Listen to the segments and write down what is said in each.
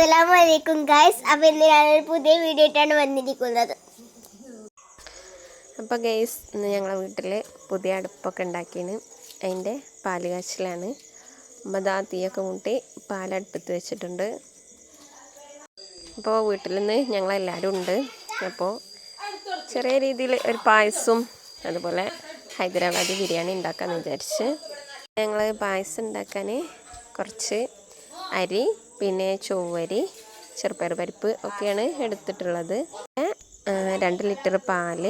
അസ്സലാമു അലൈക്കും ഗൈസ്. അപ്പം ഇന്ന് ഞാനൊരു പുതിയ വീഡിയോ ആയിട്ടാണ് വന്നിരിക്കുന്നത്. അപ്പോൾ ഗൈസ് ഇന്ന് ഞങ്ങളെ വീട്ടിൽ പുതിയ അടുപ്പൊക്കെ ഉണ്ടാക്കിയാണ്. അതിന്റെ പാൽ കാച്ചിലാണ്. അപ്പോൾ തീയൊക്കെ മുട്ടി പാലടുപ്പത്ത് വെച്ചിട്ടുണ്ട്. അപ്പോൾ വീട്ടിൽ നിന്ന് ഞങ്ങളെല്ലാവരും ഉണ്ട്. അപ്പോൾ ചെറിയ രീതിയിൽ ഒരു പായസവും അതുപോലെ ഹൈദരാബാദി ബിരിയാണി ഉണ്ടാക്കാമെന്ന് വിചാരിച്ച് ഞങ്ങൾ പായസം ഉണ്ടാക്കാൻ കുറച്ച് അരി പിന്നെ ചൊവ്വരി ചെറുപ്പയർ പരിപ്പ് ഒക്കെയാണ് എടുത്തിട്ടുള്ളത്. രണ്ട് ലിറ്റർ പാൽ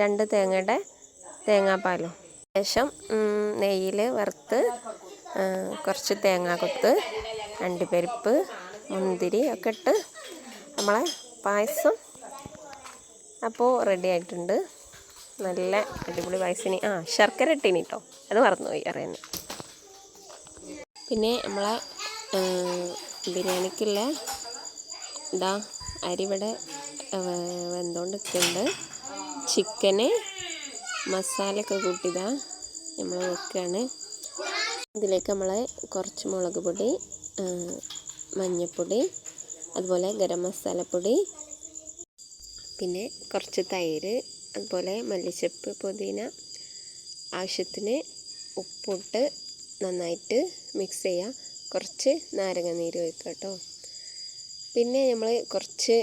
രണ്ട് തേങ്ങയുടെ തേങ്ങാപ്പാലും. ശേഷം നെയ്യിൽ വറുത്ത് കുറച്ച് തേങ്ങാക്കൊത്ത് അണ്ടിപ്പരിപ്പ് മുന്തിരി ഒക്കെ ഇട്ട് നമ്മളെ പായസം അപ്പോൾ റെഡി ആയിട്ടുണ്ട്. നല്ല അടിപൊളി പായസിന് ആ ശർക്കര ഇട്ടീനി കേട്ടോ അത് മറന്നുപോയി അറിയാൻ പിന്നെ നമ്മളെ ബിരിയാണിക്കുള്ള ഇതാ അരി ഇവിടെ വെന്തുകൊണ്ട് നിൽക്കുന്നുണ്ട് ചിക്കന് മസാലയൊക്കെ കൂട്ടിയതാ നമ്മൾ വെക്കുകയാണ് ഇതിലേക്ക് നമ്മൾ കുറച്ച് മുളക് പൊടി മഞ്ഞൾപ്പൊടി അതുപോലെ ഗരം മസാലപ്പൊടി പിന്നെ കുറച്ച് തൈര് അതുപോലെ മല്ലിച്ചപ്പ് പുതിന ആവശ്യത്തിന് ഉപ്പിട്ട് നന്നായിട്ട് മിക്സ് ചെയ്യുക കുറച്ച് നാരങ്ങ നീര് ഒഴിക്കുക കേട്ടോ. പിന്നെ നമ്മൾ കുറച്ച്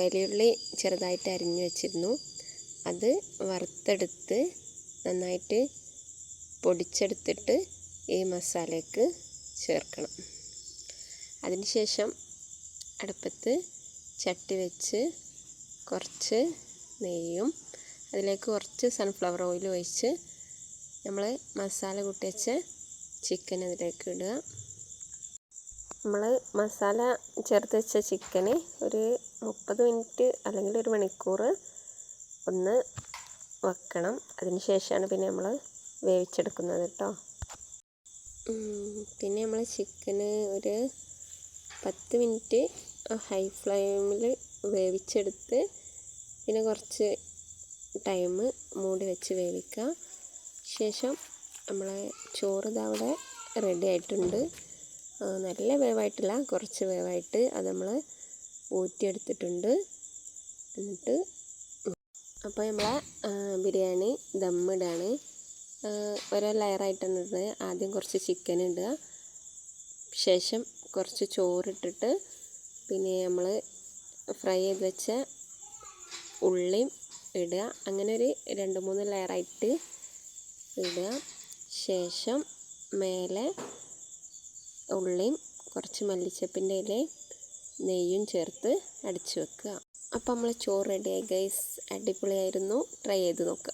വലിയുള്ളി ചെറുതായിട്ട് അരിഞ്ഞു വെച്ചിരുന്നു. അത് വറുത്തെടുത്ത് നന്നായിട്ട് പൊടിച്ചെടുത്തിട്ട് ഈ മസാലയ്ക്ക് ചേർക്കണം. അതിനുശേഷം അടുപ്പത്ത് ചട്ടി വെച്ച് കുറച്ച് നെയ്യും അതിലേക്ക് കുറച്ച് സൺഫ്ലവർ ഓയിൽ ഒഴിച്ച് നമ്മൾ മസാല കൂട്ടി വെച്ച ചിക്കൻ അതിലേക്ക് ഇടുക. നമ്മൾ മസാല ചേർത്ത് വെച്ച ചിക്കന് ഒരു മുപ്പത് മിനിറ്റ് അല്ലെങ്കിൽ ഒരു മണിക്കൂർ ഒന്ന് വെക്കണം. അതിന് ശേഷമാണ് പിന്നെ നമ്മൾ വേവിച്ചെടുക്കുന്നത് കേട്ടോ. പിന്നെ നമ്മൾ ചിക്കന് ഒരു പത്ത് മിനിറ്റ് ഹൈ ഫ്ലെയിമിൽ വേവിച്ചെടുത്ത് പിന്നെ കുറച്ച് ടൈം മൂടി വെച്ച് വേവിക്കുക ശേഷം നമ്മളെ ചോറ് ഇതവിടെ റെഡി ആയിട്ടുണ്ട്. നല്ല വേവായിട്ടില്ല. കുറച്ച് വേവായിട്ട് അത് നമ്മൾ ഊറ്റിയെടുത്തിട്ടുണ്ട്. എന്നിട്ട് അപ്പോൾ നമ്മളെ ബിരിയാണി ദമ്മിടാണ്. ഓരോ ലെയറായിട്ടാണ് ഇടുന്നത് ആദ്യം കുറച്ച് ചിക്കൻ ഇടുക. ശേഷം കുറച്ച് ചോറിട്ടിട്ട് പിന്നെ നമ്മൾ ഫ്രൈ ചെയ്ത് വെച്ച ഉള്ളിയും ഇടുക. അങ്ങനെ ഒരു രണ്ട് മൂന്ന് ലെയറായിട്ട് ഇടുക. ശേഷം മേലെ ഉള്ളിയും കുറച്ച് മല്ലിച്ചപ്പിന്റെ ഇലയും നെയ്യും ചേർത്ത് അടിച്ചു വെക്കുക. അപ്പോൾ നമ്മൾ ചോറ് റെഡിയായി ഗൈസ് അടിപൊളിയായിരുന്നു. ട്രൈ ചെയ്ത് നോക്കുക